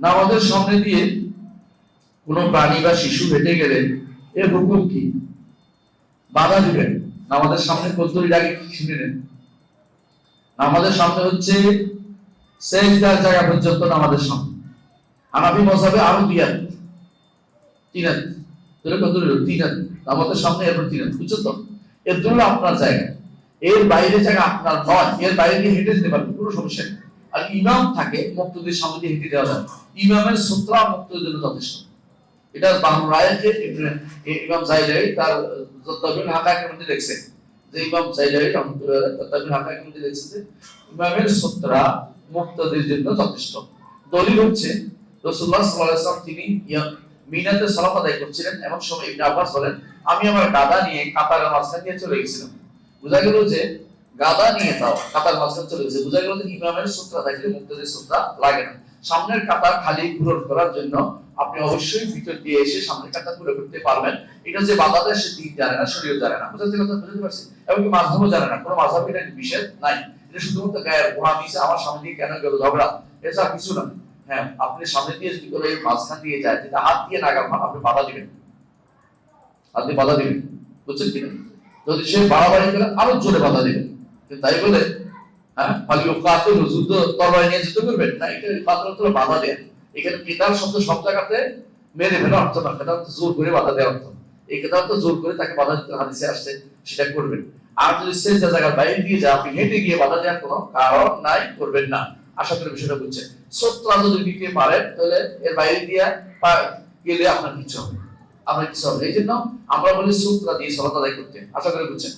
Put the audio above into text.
নামাজের সামনে দিয়ে কোনো প্রাণী বা শিশু হেঁটে গেলে এর হুকুম কি? বাধা দিবেন। নামাজের সামনে কদ্দুরির আগে শুনে নেন? নামাজের সামনে হচ্ছে সেজদার জায়গা পর্যন্ত নামাজের সামনে। হানাফি মজাবে আরও দিয়াত তিনাত তোরে কত তিনাত নামাজের সামনে এরপর তিনাত বুঝছ তো? এর জন্য আপনার জায়গা এর বাইরে জায়গা আপনার নয়। এর বাইরে দিয়ে হেঁটে যেতে পারবেন। কোনো সমস্যা নেই। আর ইমাম থাকে, মুক্তদের সামনে হেঁটে দেওয়া যায় ইমামের সুত্রা মুক্তদের জন্য যথেষ্ট। এটা বাংলা রায়কে ইমাম জাইলাই তার তবিন হাকাকের মধ্যে দেখছে যে ইমাম জাইলাই তবিন হাকাকের মধ্যে দেখছে যে ইমামের সুত্রা মুক্তদের জন্য যথেষ্ট। দলিল হচ্ছে আলাইহি ওয়াসাল্লাম, তিনি মিনাতে সালাত আদায় করছিলেন এমন সময় ইবনে আব্বাস বলেন, আমি আমার দাদা নিয়ে কাতারের মাঝখান দিয়ে চলে গেছিলাম। বোঝা গেল যে গাদা নিয়ে তাও কাতার মাঝখান চলে গেছে। বোঝা গেল যে ইমামের সূত্রা থাকলে মুক্তদের সূত্রা লাগে না। সামনের কাতার খালি পূরণ করার জন্য আপনি অবশ্যই ভিতর দিয়ে এসে সামনের কাতার পুরো করতে পারবেন। এটা যে বাধা সে দিক জানে না শরীয় জানে না। বুঝতে কথা? বুঝতে পারছি এমনকি মাধ্যমও জানে না। কোনো মাঝাব এটা নিষেধ নাই। এটা শুধুমাত্র গায়ের গোড়া মিশে আমার সামনে দিয়ে কেন গেল ঝগড়া? এছাড়া কিছু না। হ্যাঁ আপনি সামনে দিয়ে যদি করে মাঝখান দিয়ে যায় যেটা হাত দিয়ে নাগাল পান আপনি বাধা দিবেন। আপনি বাধা দিবেন। বুঝছেন কিনা যদি সে বাড়াবাড়ি করে, আরও জোরে বাধা দিবেন। তাই বলে হ্যাঁ? যুদ্ধ তরবারি নিয়ে যুদ্ধ করবেন? না, এটা বাধা এখানে শব্দ সব জায়গাতে মেরে ফেলা অর্থ না। জোর করে বাধা অর্থ। এই তো জোর করে তাকে বাধা দিতে হাদিসে আসছে, সেটা করবেন। আর যদি সে যে জায়গার বাইরে দিয়ে যায় আপনি হেঁটে গিয়ে বাধা দেওয়ার কোনো কারণ নাই, করবেন না। আশা করি বিষয়টা বুঝছেন। সত্রা যদি পারেন তাহলে এর বাইরে দিয়ে গেলে আপনার কিছু হবে। আপনার কিছু হবে। এই জন্য আমরা বলি সূত্রা দিয়ে সলাত করতে। আশা করি বুঝছেন।